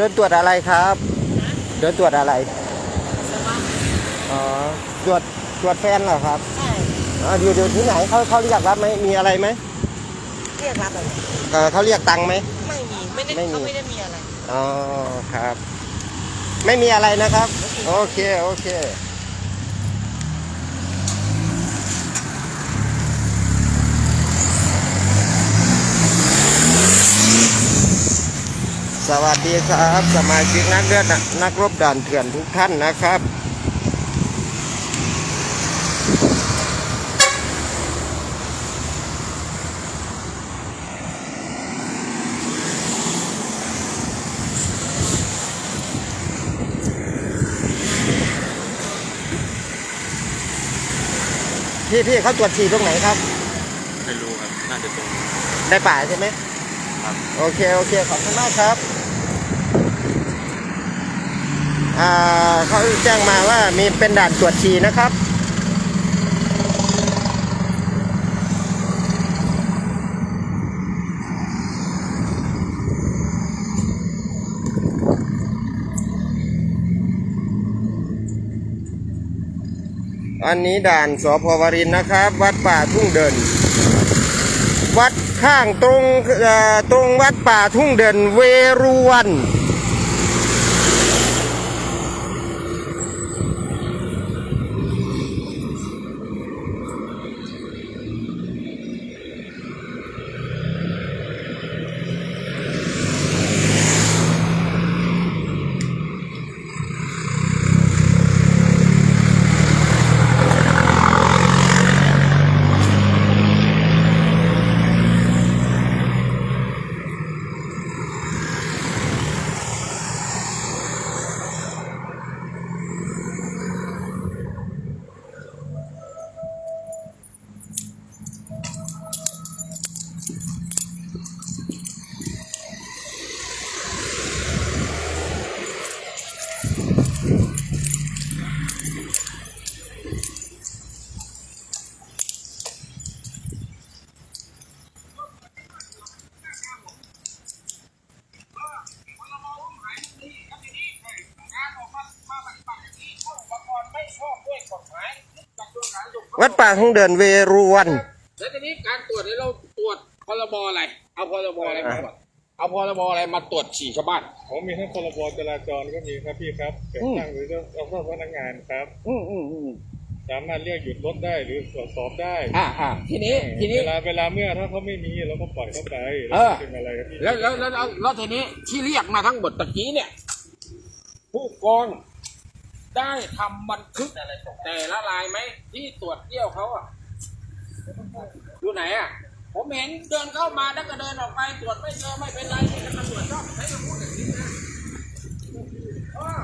เดินตรวจอะไรครับ เดินตรวจอะไรสมัครอ๋อ ตรวจตรวจแฟนเหรอครับใช่อ๋ออยู่อยู่ที่ไหนเขาเขาเรียกรับไหมมีอะไรไหมเรียกรับอะไรเอ่อเขาเรียกตังค์ไหม ไม่มี ไม่ได้ไม่มี เขาไม่ได้มีอะไร อ๋อ ครับ ไม่มีอะไรนะครับ โอเค โอเค สวัสดีครับสมาชิกนักเลือดนักรบด่านเถื่อนทุกท่านนะครับ พี่พี่เขาตรวจฉี่ตรงไหนครับ ไม่รู้ครับ น่าจะตรง ในป่าใช่ไหมครับโอเค โอเค ขอบคุณมากครับ อ่า เขาแจ้งมาว่ามีเป็นด่านตรวจฉี่นะครับ อันนี้ด่านสพวรินนะครับ วัดป่าทุ่งเดิน วัดข้างตรงตรงวัดป่าทุ่งเดินเวรุวัน วัดป่าทุ่งเดินเวรุวัน แล้วทีนี้การตรวจเนี่ยเราตรวจพรบอะไร เอาพรบอะไรมาตรวจเอาพรบอะไรมาตรวจฉี่ชาวบ้าน ผมมีทั้งพรบจราจรก็มีครับพี่ครับแต่งตั้งหรือเจ้าเอาเข้าพนักงานครับ อืมอืมอืมสามารถเรียกหยุดรถได้หรือตรวจสอบได้ อ่าอ่าทีนี้ทีนี้ เวลาเวลาเมื่อถ้าเขาไม่มีเราก็ปล่อยเขาไปเออ เป็นอะไรครับพี่แล้วแล้วแล้วแล้วแล้วทีนี้ที่เรียกมาทั้งหมดตะกี้เนี่ย ผู้กอง ได้ทำบันทึกแต่ละรายไหมที่ตรวจเยี่ยวเขาอะอยู่ไหนอะ ผมเห็นเดินเข้ามาแล้วก็เดินออกไปตรวจไม่เจอไม่เป็นไรนี่ตำรวจชอบใช้คำพูดอย่างนี้นะเออ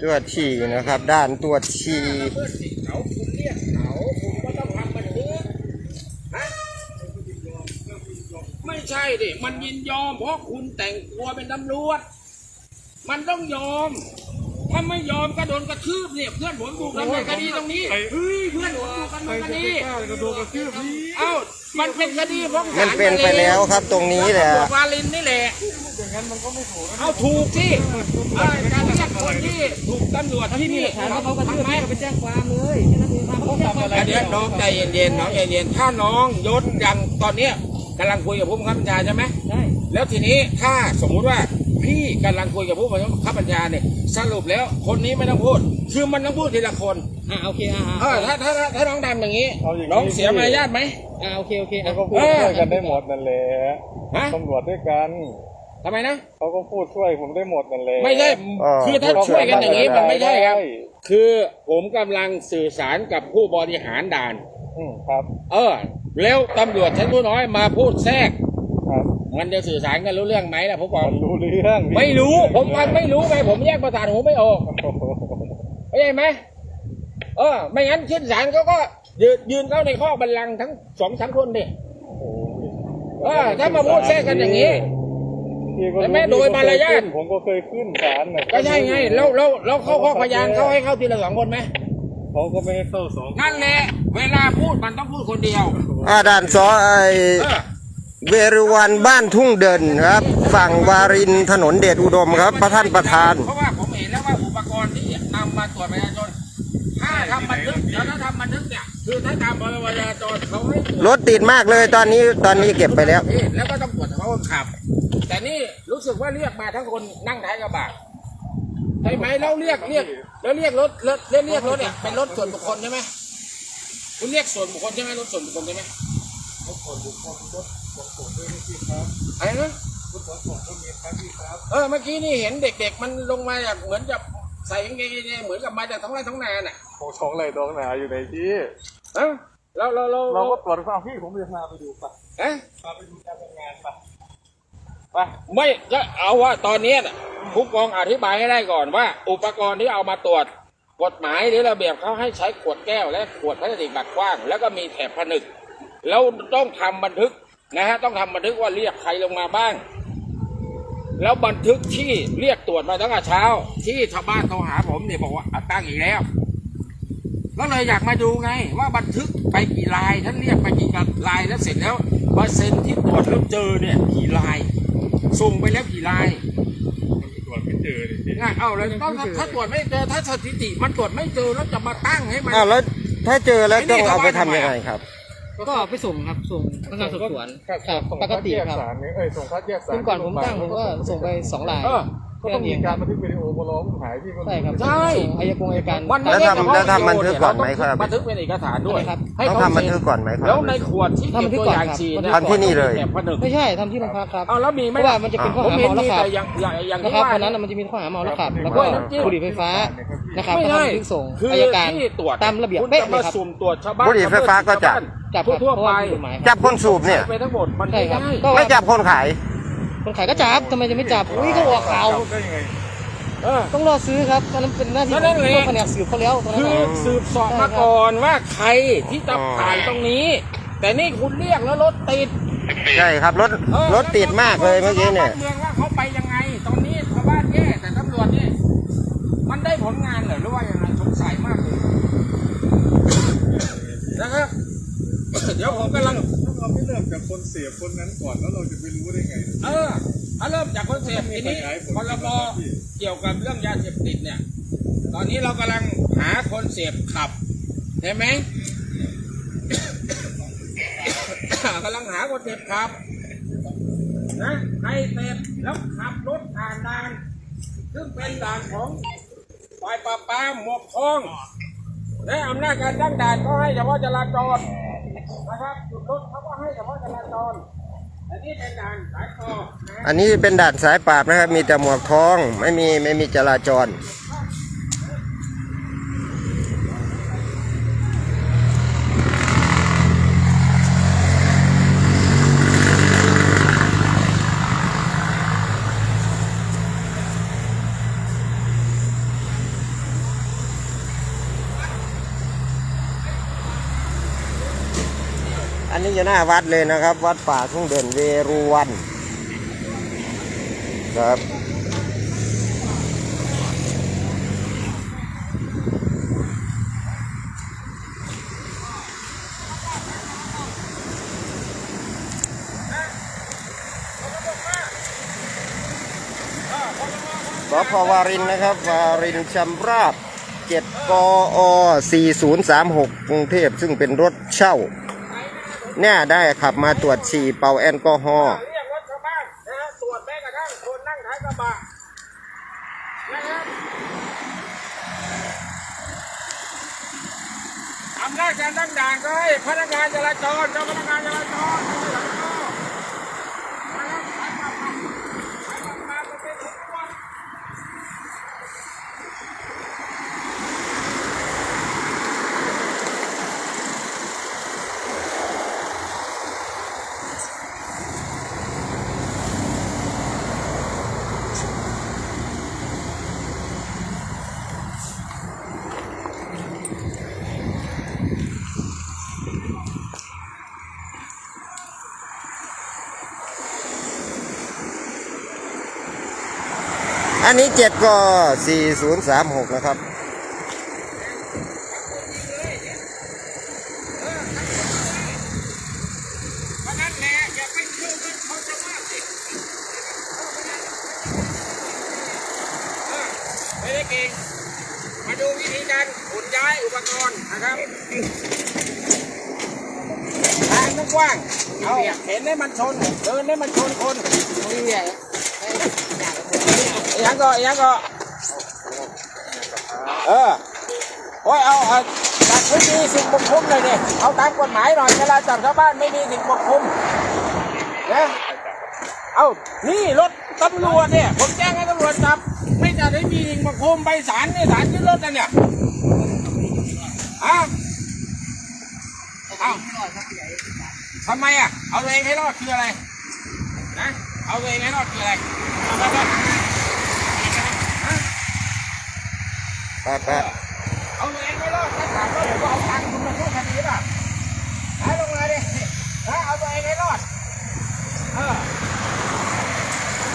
ตรวจฉี่นะครับด่านตรวจฉี่เพื่อนสิเขาคุณเรียกเขาคุณก็ต้องทำบันทึกฮะไม่ใช่ดิมันยินยอมเพราะคุณแต่งตัวเป็นตำรวจ มันต้องยอม ถ้าไม่ยอมก็โดนกระทืบเนี่ยเพื่อนผมถูกดำเนินคดีตรงนี้เฮ้ยเพื่อนผมถูกดำเนินคดีกระโดดกระทืบพี่เอ้ามันเป็นคดีฟ้องศาลมันเป็นไปแล้วครับตรงนี้แหละตำรวจวาลินนี่แหละอย่างนั้นมันก็ไม่ถูกนะเอาถูกสิเอ้ยการเรียกคนที่ถูกตำรวจที่นี่เขาเขากระทืบไหมไปแจ้งความเลยแค่นั้นเองครับเขาแจ้งความอันเนี้ยน้องใจเย็นๆน้องใจเย็นถ้าน้องยศยังตอนเนี้ยกำลังคุยกับผู้บังคับบัญชาใช่ไหมได้แล้วทีนี้ถ้าสมมุติว่า พี่กำลังคุยกับผู้บังคับบัญชาเนี่ยสรุปแล้วคนนี้ไม่ต้องพูด คือมันต้องพูดทีละคนอ่าโอเคอ่าเออถ้าถ้าถ้าถ้าน้องดำอย่างนี้ น้องเสียมารยาทไหม อ่าโอเคโอเคเขาก็พูดช่วยกันได้หมดนั่นแหละฮะ ตำรวจด้วยกันทำไมนะ เขาก็พูดช่วยผมได้หมดนั่นแหละไม่ใช่เออ คือถ้าช่วยกันอย่างนี้มันไม่ใช่ครับ คือผมกำลังสื่อสารกับผู้บริหารด่าน อืมครับ เออ แล้วตำรวจชั้นผู้น้อยมาพูดแทรกครับ มันจะสื่อสารกันรู้เรื่องไหมล่ะผมบอกมันรู้เรื่องพี่ไม่รู้ผมฟังไม่รู้ไงผมแยกประสาทหูไม่ออกโอ้โหเข้าใจไหมเออ ไม่งั้นขึ้นศาลเขาก็ยืนยืนเข้าในข้อบัลลังก์ทั้งสองสามคนดิเออถ้ามาพูดแทรกกันอย่างนี้พี่ก็แต่รู้แม่โดยมารยาทผมก็เคยขึ้นศาลน่ะก็ใช่ไง แล้วแล้วแล้วเข้าข้อพยานเขาให้เข้าทีละสองคนไหมเขาก็ไม่ให้เข้าสองนั่นแหละเวลาพูดมันต้องพูดคนเดียว อ่าด่านสอไอ เออเวรุวันบ้านทุ่งเดินครับ ฝั่งวารินถนนเดชอุดมครับพระท่านประธาน เพราะว่าผมเห็นแล้วว่าอุปกรณ์ที่นำมาตรวจประชาชนถ้าทำบันทึกแล้วถ้าทำบันทึกเนี่ยคือถ้าตามพรบประชาชนเขาให้ตรวจรถติดมากเลยตอนนี้ตอนนี้เก็บไปแล้ว นี่แล้วก็ต้องตรวจเฉพาะคนขับ แต่นี่รู้สึกว่าเรียกมาทั้งคนนั่งท้ายกระบะใช่ไหมแล้วเรียกเรียกแล้วเรียกรถรถเรียกเรียกรถเนี่ยเป็นรถส่วนบุคคลใช่ไหมคุณเรียกส่วนบุคคลใช่ไหมรถส่วนบุคคลใช่ไหมรถส่วนบุคคลรถ ขนส่งด้วยพี่ครับอะไรนะรถขนส่งก็มีครับพี่ครับเออเมื่อกี้นี่เห็นเด็ก ๆ มันลงมาจากเหมือนจะใส่กางเกงเนี่ยเหมือนกับมาจากท้องไร่ท้องนาน่ะโอ้ท้องไรท้องหนาอยู่ในที่เอ้าเราเราเราเราก็ตรวจความพี่ผมจะพาไปดูปะเอ๊ะพาไปดูการทำงานปะไปไม่ก็เอาว่าตอนเนี้ยน่ะผู้กองอธิบายให้ได้ก่อนว่า อุปกรณ์ที่เอามาตรวจกฎหมายหรือระเบียบเขาให้ใช้ขวดแก้วและขวดพลาสติกแบบกว้าง แล้วก็มีแถบผนึก แล้วต้องทำบันทึก นะฮะต้องทำบันทึกว่าเรียกใครลงมาบ้าง แล้วบันทึกที่เรียกตรวจมาตั้งแต่เช้า ที่ชาวบ้านโทรหาผมเนี่ยบอกว่าอะตั้งอีกแล้วก็เลยอยากมาดูไง ว่าบันทึกไปกี่ลายท่านเรียกไปกี่ลายแล้วเสร็จแล้วเปอร์เซ็นต์ที่ตรวจแล้วเจอเนี่ยกี่ลายส่งไปแล้วกี่ลายตรวจไม่เจอเลยพี่ง่ายเอาเลยต้องถ้าถ้าตรวจไม่เจอถ้าสถิติมันตรวจไม่เจอแล้วจะมาตั้งให้มันอ้าวแล้วถ้าเจอแล้วต้องเอาไปทำยังไงครับ ก็ไปส่งครับส่งพนักงานสอบสวนครับครับส่งปกติคัดแยครับ สารเนี่ยเอ้ยส่งคัดแยกสารซึ่งก่อนผมตั้งผมก็ส่งไปสองลาย เออก็ต้องมีการบันทึกวิดีโอมาร้องหายที่ก็ ใช่ครับใช่ ส่งอายกงอายการ มันไม่แล้วได้ทำแล้วทำบันทึกก่อนไหมครับ บันทึกเป็นเอกสารด้วยครับ ให้ต้องเขาทำบันทึกก่อนไหมครับ แล้วในขวดที่เก็บทำบันทึกตัวก่อนอย่างครับฉีดบันทึกเยทำที่นี่เลยแถบผนึกไม่ใช่ทำที่โรงพักครับ เอาแล้วมีไหเพมราะว่ามันจะเป็นข้อผมหาเห็นเมาแล้วมีขับแต่อย่างอย่างอย่างนะที่ครับว่า วันนั้นน่ะมันจะมีข้อหาเมาแล้วขับแล้วกล้ก็วยน้ำจิ้มบุหรี่ไฟฟ้านะครับไม่แล้วก็ใช่บันทึกส่งคืออายการที่ตรวจตามระเบียบคุณเป๊ะจะเลมายครับ สุ่มตรวจชาวบ้านบุหรี่ไฟฟ้าก็จับ จับครับทั่วเพราะๆไปว่ามีกฎหมายครับจับคนสูบเนี่ย ไปทั้งหมดมันใช่ไม่ครับได้ก็ไม่จับคนขาย คนขายก็จับทำไมจะไม่จับอุ้ยก็ออกข่าวได้ยังไงเออ ต้องรอซื้อครับอันนั้นเป็นหน้าที่ก็นั่นแหละของแผนกสืบเขาแล้วตรงนั้คืนอน่ะ สืบเสอบมาก่อนว่าใครที่จะผ่านตรงนี้ แต่นี่คุณเรียกแล้วรถติดใช่ครับรถเออรถติดมากเลยเมื่อกี้เนี่ย ชาวบ้าเมืองว่าเขาไปยังไง ตอนนี้ชาวบ้านแย่แต่ตำรวจนี่มันได้ผลงานเหรอหรือว่ายังไงสงสัยมากเลยนะครับ เดี๋ยวผมกำลังถ้าเราไม่เริ่มจากคนเสียคนนั้นก่อนแล้วเราจะไปรู้ได้ไง เออถ้าเริ่มจากคนเสพทีนี้พรบเกี่ยวกับเรื่องยาเสพติดเนี่ย ตอนนี้เรากำลังหาคนเสพขับใช่ไหมกำลังหาคนเสพขับนะใครเสพแล้วขับรถผ่านด่าน ซึ่งเป็นด่านของฝ่ายปราบปรามหมวกทองและอำนาจการตั้งด่านก็ให้เฉพาะจราจร นะครับจุดรถเขาก็ให้เฉพาะจราจรอันนี้เป็นด่านสายคออันนี้เป็นด่านสายปราบนะครับ มีแต่หมวกทองไม่มีไม่มีจราจร นี้อยู่หน้าวัดเลยนะครับ วัดป่าทุ่งเด่นเวรุวันครับสพวารินนะครับ วารินชำราบ7กอ4036 กรุงเทพซึ่งเป็นรถเช่า เนี่ยได้ขับมาตรวจฉี่เป่าแอลกอฮอล์เรียกรถชาวบ้านนะฮะตรวจแม้กระทั่งคนนั่งท้ายกระบะนะครับอำนาจการตั้งด่านก็ให้พนักงานจราจรเจ้าพนักงานจราจร อันนี้เจ็ดก็สี่ศูนย์สามหกนะครับ มาดูวิธีการขนย้ายอุปกรณ์นะครับทางกว้างเอาเห็นได้มันชน เดินได้มันชนคนนี่ ย่างก็อีย่างก็เออโอ้ยเอาเอาจัดไม่มีสิ่งปกคลุมเลยเนี่ยเอาตามกฎหมายหน่อยเวลาจับชาวบ้านไม่มีสิ่งปกคลุมนะเอานี่รถตำรวจเนี่ยผมแจ้งให้ตำรวจจับ ไม่จัดให้มีสิ่งปกคลุมใบสารเนี่ยสารยึดรถนะเนี่ยอะเอาทำไมอะ เอาตัวเองให้รอดคืออะไรนะ เอาตัวเองให้รอดคืออะไรเอาไปไปแป๊บแป๊บเอาตัวเองไม่รอดถ้าถามว่าผมเอาตังค์คุณมาสู้คดีป่ะหาลงมาดิถ้าเอาตัวเองให้รอด เออ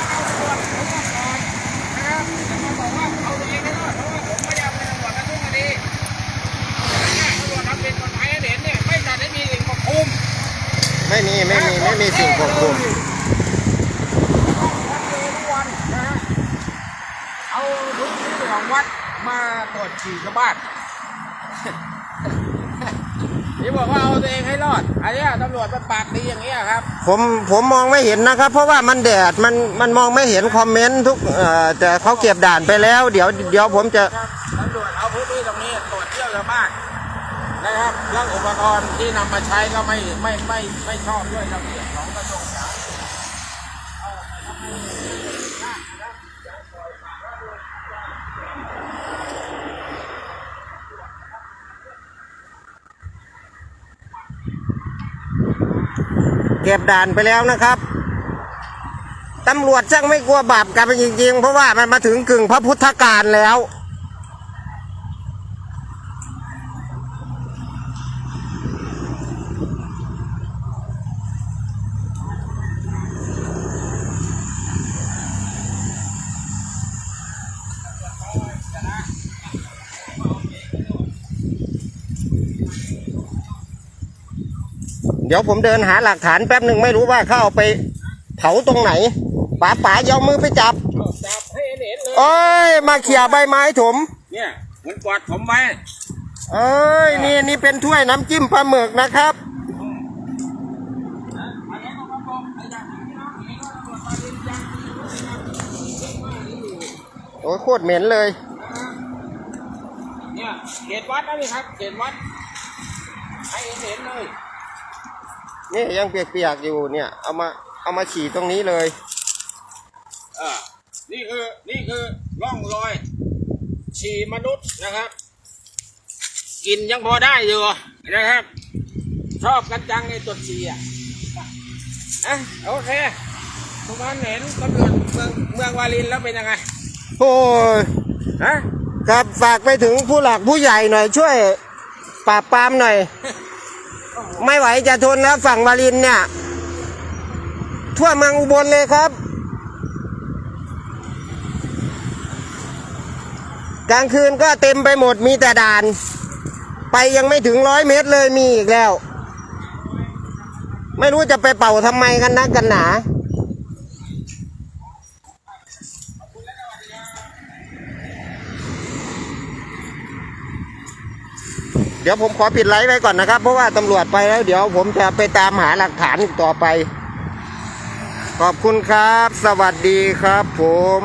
เอาตำรวจให้รอดก่อนนะครับแล้วมาบอกว่าเอาตัวเองให้รอดเพราะว่าผมไม่ได้เอาไปตำรวจมาสู้คดีเนี่ยตำร รวจฉี่ชาวบ้านนี่บอกว่าเอาตัวเองให้รอดอันนี้ตำรวจมันปากดีอย่างเงี้ยครับ ผมผมมองไม่เห็นนะครับ เพราะว่ามันแดดมันมันมองไม่เห็นคอมเมนต์ทุกเอ่อแต่เขาเก็บด่านไปแล้ว เดี๋ยวเดี๋ยวผมจะตำรวจเอาพื้นที่ตรงนี้ตรวจเที่ยวชาวบ้านนะครับเรื่องอุปกรณ์ที่นำมาใช้ก็ไม่ไม่ไม่ไม่ชอบด้วยระเบียบ ก็บด่านไปแล้วนะครับตำรวจช่างไม่กลัวบาปกันจริงๆ เพราะว่ามันมาถึงกึ่งพระพุทธการแล้ว เดี๋ยวผมเดินหาหลักฐานแป๊บหนึ่งไม่รู้ว่าเขาเอาไปเผาตรงไหนป๋าป๋าอยาเอามือไปจับเอาจับให้เห็นเลยโอ้ยมาเขี่ยใบไม้ถมเนี่ยมันกวาดผมไว้เอ้ยนี่นี่เป็นถ้วยน้ำจิ้มปลาหมึกนะครับอันนี้ก็มาบอกไอ้อย่างนี้นะเองก็ตำรวจมาเรียนยังโอ้ยโคตรเหม็นเลย เนี่ยเขตวัดนะนี่ครับเขตวัดให้เห็นเลย นี่ยังเปียกๆอยู่เนี่ย เอามาเอามาฉี่ตรงนี้เลยเออนี่คือนี่คือร่องรอย ฉี่มนุษย์นะครับ กินยังพอได้อยู่นะครับ ชอบกันจังในตัวฉี่อะอะโอเคทุกท่านเห็นตำรวจเมืองเมืองวารินแล้วเป็นยังไงโอ้ยฮะครับฝากไปถึงผู้หลักผู้ใหญ่หน่อยช่วยปราบปรามหน่อย ไม่ไหวจะทนแล้วฝั่งวารินเนี่ย ทั่วเมืองอุบลเลยครับ กลางคืนก็เต็มไปหมดมีแต่ด่าน ไปยังไม่ถึงร้อยเมตรเลยมีอีกแล้ว ไม่รู้จะไปเป่าทำไมกันนะกันหนา ดี๋ยวผมขอปิดไลฟ์ไว้ก่อนนะครับ เพราะว่าตำรวจไปแล้ว เดี๋ยวผมจะไปตามหาหลักฐานต่อไป ขอบคุณครับ สวัสดีครับผม